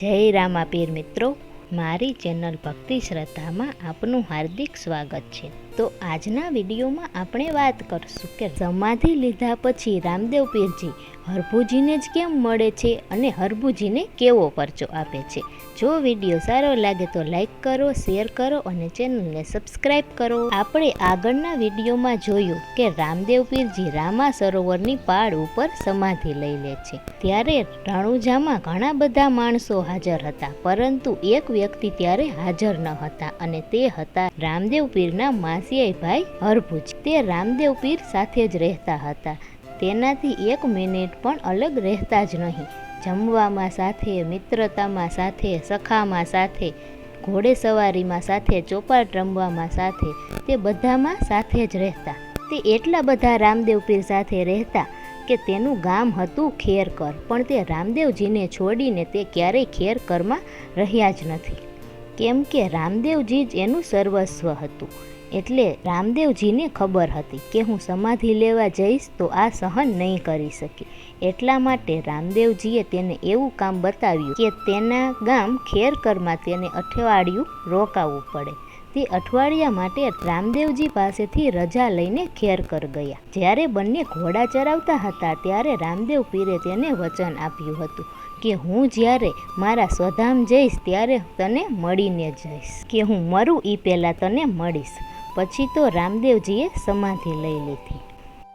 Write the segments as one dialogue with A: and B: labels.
A: જય રામાપીર મિત્રો મારી ચેનલ ભક્તિ શ્રદ્ધામાં આપનું હાર્દિક સ્વાગત છે. તો આજના વિડીયોમાં આપણે વાત કરશું કે સમાધિ લીધા પછી રામદેવ પીરજી હરભુજીને જ કેમ મળે છે અને હરભુજીને કેવો પરચો આપે છે. જો વીડિયો સારો લાગે તો લાઈક કરો, શેર કરો અને ચેનલને સબસ્ક્રાઈબ કરો. આપણે આગળના વિડીયોમાં જોયું કે રામદેવ પીરજી રામા સરોવરની પાળ ઉપર સમાધિ લઈ લે છે. ત્યારે રણુજામાં ઘણા બધા માણસો હાજર હતા, પરંતુ એક વ્યક્તિ ત્યારે હાજર ન હતા અને તે હતા રામદેવ પીરના માસિયાઈ ભાઈ હરભુજ, તે રામદેવ પીર સાથે જ રહેતા હતા. તેનાથી એક મિનિટ પણ અલગ રહેતા જ નહીં. જમવામાં સાથે, મિત્રતામાં સાથે, સખામાં સાથે ઘોડેસવારીમાં સાથે, ચોપાટ રમવામાં સાથે, તે બધામાં સાથે જ રહેતા. તે એટલા બધા રામદેવ પીર સાથે રહેતા કે તેનું ગામ હતું ખેરકર, પણ તે રામદેવજીને છોડીને તે ક્યારેય ખેરકરમાં રહ્યા જ નથી. કેમ કે રામદેવજી જ એનું સર્વસ્વ હતું. એટલે રામદેવજીને ખબર હતી કે હું સમાધિ લેવા જઈશ તો આ સહન નહીં કરી શકે. એટલા માટે રામદેવજીએ તેને એવું કામ બતાવ્યું કે તેના ગામ ખેરકરમાં તેને અઠવાડિયું રોકાવું પડે. તે અઠવાડિયા માટે રામદેવજી પાસેથી રજા લઈને ખેરકર ગયા. જ્યારે બંને ઘોડા ચરાવતા હતા ત્યારે રામદેવ પીરે તેને વચન આપ્યું હતું કે હું જ્યારે મારા સ્વધામ જઈશ ત્યારે તને મળીને જઈશ. કે હું મરું એ પહેલાં તને મળીશ. પછી તો રામદેવજીએ સમાધિ લઈ લીધી.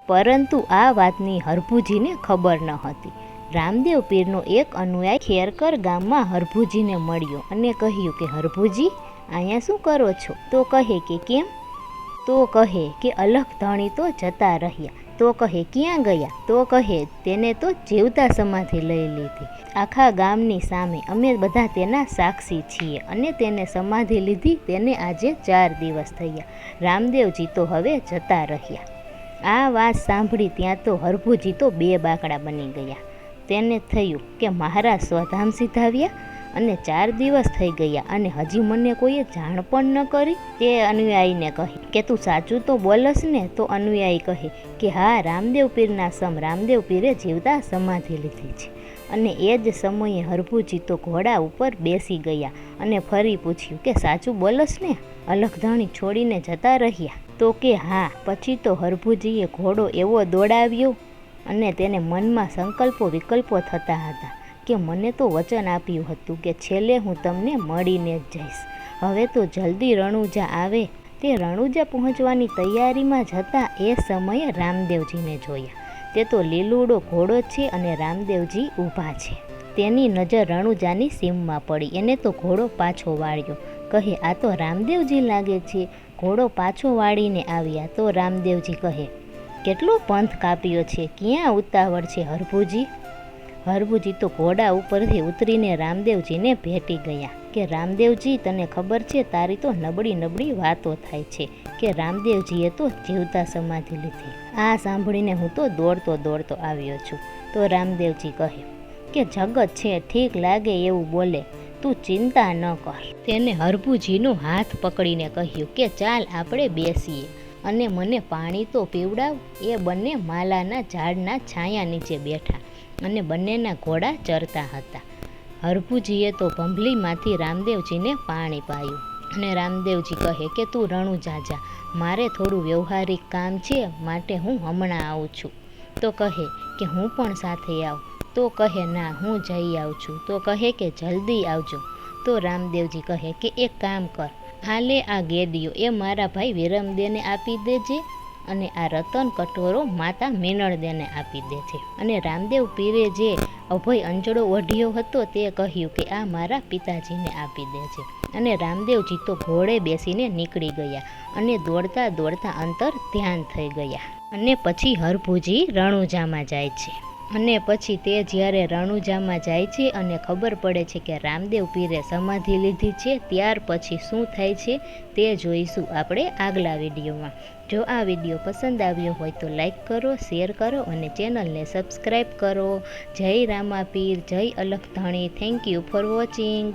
A: પરંતુ આ વાતની હરભુજીને ખબર ન હતી. રામદેવ પીરનો એક અનુયાય ખેરકર ગામમાં હરભુજીને મળ્યો અને કહ્યું કે, હરભુજી, અહીંયા શું કરો છો? તો કહે કે, કેમ? તો કહે કે અલખ ધણી તો જતા રહ્યા. તો કહે, ક્યાં ગયા? તો કહે, તેને તો જીવતા સમાધિ લઈ લીધી. આખા ગામની સામે અમે બધા તેના સાક્ષી છીએ અને તેને સમાધિ લીધી તેને આજે ચાર દિવસ થયા. રામદેવજી તો હવે જતા રહ્યા. આ વાત સાંભળી ત્યાં તો હરભુજી તો બે બાકડા બની ગયા. તેને થયું કે, મહારાજ સ્વધામ સીધાવ્યા? અને ચાર દિવસ થઈ ગયા અને હજી મને કોઈએ જાણ પણ ન કરી તે અનુયાયીને કહે. કે તું સાચું તો બોલસ ને, તો અનુયાયી કહે કે હા, રામદેવ પીરના સમ રામદેવ પીરે જીવતા સમાધિ લીધી છે. અને એ જ સમયે હરભુજી તો ઘોડા ઉપર બેસી ગયા અને ફરી પૂછ્યું કે સાચું બોલસ ને? અલખધણી છોડીને જતા રહ્યા. તો કે હા, પછી તો હરભુજીએ ઘોડો એવો દોડાવ્યો અને તેને મનમાં સંકલ્પો વિકલ્પો થતા હતા. કે મને તો વચન આપ્યું હતું કે છેલ્લે હું તમને મળીને જ જઈશ. હવે તો જલ્દી રણુજા આવે. તે રણુજા પહોંચવાની તૈયારીમાં જતા એ સમયે રામદેવજીને જોયા. તે તો લીલુડો ઘોડો છે અને રામદેવજી ઊભા છે. તેની નજર રણુજાની સીમમાં પડી. એને તો ઘોડો પાછો વાળ્યો. કહે, આ તો રામદેવજી લાગે છે. ઘોડો પાછો વાળીને આવ્યા. તો રામદેવજી કહે, કેટલો પંથ કાપ્યો છે? ક્યાં ઉતાવળ છે હરભુજી? હરભુજી તો ઘોડા ઉપરથી ઉતરીને રામદેવજીને ભેટી ગયા કે રામદેવજી, તને ખબર છે, તારી તો નબળી નબળી વાતો થાય છે કે રામદેવજીએ તો જીવતા સમાધિ લીધી. આ સાંભળીને હું તો દોડતો દોડતો આવ્યો છું. તો રામદેવજી કહે, કે જગત છે, ઠીક લાગે એવું બોલે, તું ચિંતા ન કર. તેને હરભુજીનું હાથ પકડીને કહ્યું કે, ચાલ, આપણે બેસીએ અને મને પાણી તો પીવડાવ. એ બંને માલાના ઝાડના છાયા નીચે બેઠા. અને બંનેના ઘોડા ચરતા હતા. હરભુજીએ તો ભંભલીમાંથી રામદેવજીને પાણી પાયું અને રામદેવજી કહે કે, તું રણુ જાજા, મારે થોડું વ્યવહારિક કામ છે, માટે હું હમણાં આવું છું. તો કહે કે, હું પણ સાથે આવ. તો કહે, ના, હું જઈ આવું છું. તો કહે કે, જલ્દી આવજો. તો રામદેવજી કહે કે, એક કામ કર, હાલે આ ગેડીઓ એ મારા ભાઈ વિરમદેને આપી દેજે અને આ રતન કટોરો માતા મેનળદેને આપી દે છે. અને રામદેવ પીરે જે અભય અંજળો ઓઢ્યો હતો તે કહ્યું કે આ મારા પિતાજીને આપી દે છે. અને રામદેવજી તો ઘોડે બેસીને નીકળી ગયા અને દોડતા દોડતા અંતર ધ્યાન થઈ ગયા. અને પછી હરભુજી રણુજામાં જાય છે. અને પછી તે જ્યારે રણુજામાં જાય છે અને ખબર પડે છે કે રામદેવ પીરે સમાધિ લીધી છે, ત્યાર પછી શું થાય છે તે જોઈશું આપણે આગલા વિડીયોમાં. જો આ વીડિયો પસંદ આવ્યો હોય તો લાઈક કરો, શેર કરો અને ચેનલને સબસ્ક્રાઈબ કરો. જય રામાપીર, જય અલખ ધણી થેન્ક યુ ફોર વોચિંગ.